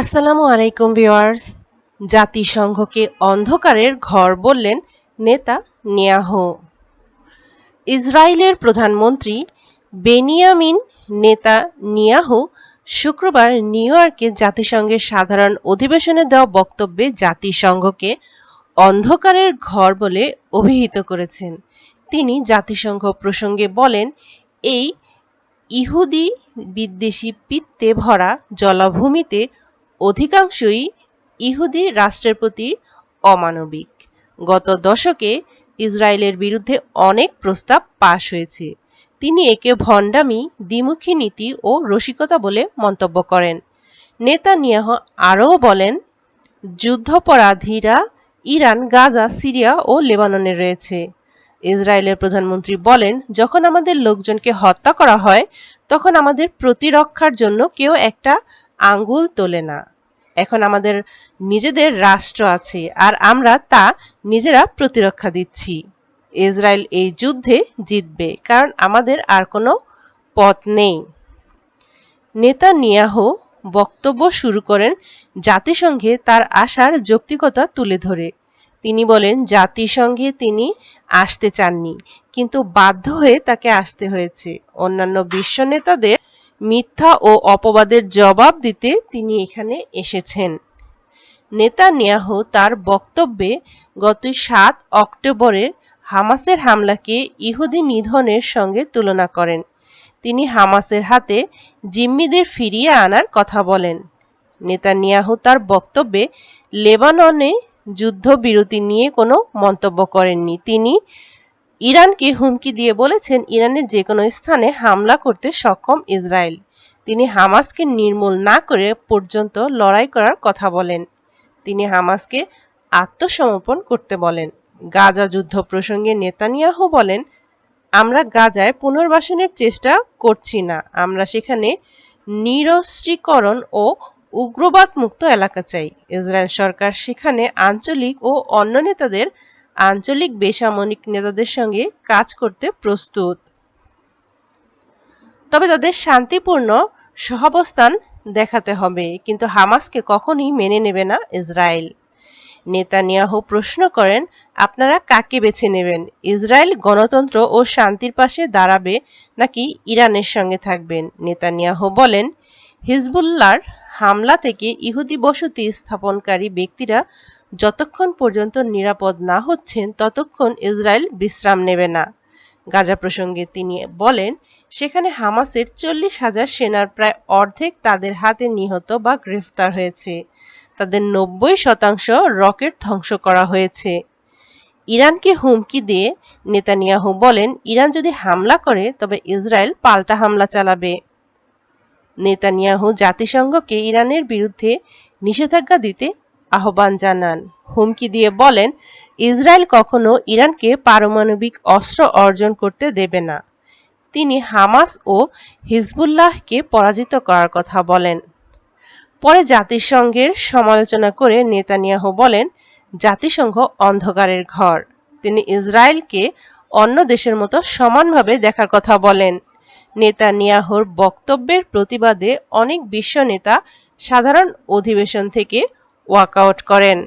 আসসালামু আলাইকুম ভিউয়ার্স। জাতিসংঘকে অন্ধকারের ঘর বললেন নেতা নিয়াহু। ইসরায়েলের প্রধানমন্ত্রী বেনিয়ামিন নেতা নিয়াহু শুক্রবার নিউ ইয়র্কে জাতিসংঘের সাধারণ অধিবেশনে দেওয়া বক্তব্যে জাতিসংঘকে অন্ধকারের ঘর বলে অভিহিত করেছেন। তিনি জাতিসংঘ প্রসঙ্গে বলেন, এই ইহুদি বিদ্বেষী পিত্তে ভরা জলাভূমিতে অধিকাংশই ইহুদি রাষ্ট্রের প্রতি অমানবিক। গত দশকে ইসরায়েলের বিরুদ্ধে অনেক প্রস্তাব পাশ হয়েছে। তিনি একে ভণ্ডামি, দ্বিমুখী নীতি ও রসিকতা বলে মন্তব্য করেন। নেতানিয়াহ আরও বলেন, যুদ্ধাপরাধীরা ইরান, গাজা, সিরিয়া ও লেবাননে রয়েছে। ইসরায়েলের প্রধানমন্ত্রী বলেন, যখন আমাদের লোকজনকে হত্যা করা হয়, তখন আমাদের প্রতিরক্ষার জন্য কেউ একটা আঙ্গুল তোলে না। এখন আমাদের নিজেদের রাষ্ট্র আছে আর আমরা তা নিজেরা প্রতিরক্ষা দিচ্ছি। ইসরায়েল এই যুদ্ধে জিতবে, কারণ আমাদের আর কোনো পথ নেই। নেতানিয়াহু বক্তব্য শুরু করেন জাতিসংঘে তার আসার যৌক্তিকতা তুলে ধরে। তিনি বলেন, জাতিসংঘে তিনি আসতে চাননি, কিন্তু বাধ্য হয়ে তাকে আসতে হয়েছে। অন্যান্য বিশ্ব নেতাদের মিথ্যা ও অপবাদের জবাব দিতে তিনি এখানে এসেছেন। নেতানিয়াহু তার বক্তব্যে গত সাত অক্টোবরের হামাসের হামলাকে ইহুদি নিধনের সঙ্গে তুলনা করেন। তিনি হামাসের হাতে জিম্মিদের ফিরিয়ে আনার কথা বলেন। নেতানিয়াহু তার বক্তব্যে লেবাননে যুদ্ধবিরতি নিয়ে কোনো মন্তব্য করেননি। তিনি ইরানকে হুমকি দিয়ে বলেছেন ইরানের যে কোনো স্থানে হামলা করতে সক্ষম ইসরায়েল। তিনি হামাসকে নির্মূল না করে পর্যন্ত লড়াই করার কথা বলেন। তিনি হামাসকে আত্মসমর্পণ করতে বলেন। গাজা যুদ্ধ প্রসঙ্গে নেতানিয়াহু বলেন, আমরা গাজায় পুনর্বাসনের চেষ্টা করছি না। আমরা সেখানে নিরস্ত্রীকরণ ও উগ্রবাদ মুক্ত এলাকা চাই। ইসরায়েল সরকার সেখানে আঞ্চলিক ও অন্য নেতাদের আঞ্চলিক বেসামরিক নেতাদের সঙ্গে কাজ করতে প্রস্তুত। তবে তাদের শান্তিপূর্ণ সহাবস্থান দেখাতে হবে, কিন্তু হামাসকে কখনই মেনে নেবে না ইসরায়েল। নেতানিয়াহু প্রশ্ন করেন, আপনারা কাকে বেছে নেবেন? ইসরায়েল গণতন্ত্র ও শান্তির পাশে দাঁড়াবে নাকি ইরানের সঙ্গে থাকবেন? নেতানিয়াহু বলেন হিজবুল্লার হামলা থেকে ইহুদি বসতি স্থাপনকারী ব্যক্তিরা যতক্ষণ পর্যন্ত নিরাপদ না হচ্ছেন, ততক্ষণ ইসরায়েল বিশ্রাম নেবে না। গাজা প্রসঙ্গে তিনি বলেন, সেখানে হামাসের চল্লিশ হাজার সেনার প্রায় অর্ধেক তাদের হাতে নিহত বা গ্রেফতার হয়েছে। তাদের নব্বই শতাংশ রকেট ধ্বংস করা হয়েছে। ইরানকে হুমকি দিয়ে নেতানিয়াহু বলেন, ইরান যদি হামলা করে, তবে ইসরায়েল পাল্টা হামলা চালাবে। নেতানিয়াহু জাতিসংঘকে ইরানের বিরুদ্ধে নিষেধাজ্ঞা দিতে আহ্বান জানান। হুমকি দিয়ে বলেন, ইসরায়েল কখনো ইরানকে পারমাণবিক অস্ত্র অর্জন করতে দেবে না। তিনি হামাস ও হিজবুল্লাহকে পরাজিত করার কথা বলেন। পরে জাতিসংঘের সমালোচনা করে নেতানিয়াহু বলেন, জাতিসংঘ অন্ধকারের ঘর। তিনি ইসরায়েলকে অন্য দেশের মতো সমানভাবে দেখার কথা বলেন। নেতানিয়াহুর বক্তব্যের প্রতিবাদে অনেক বিশ্ব নেতা সাধারণ অধিবেশন থেকে ওয়াকআউট করেন।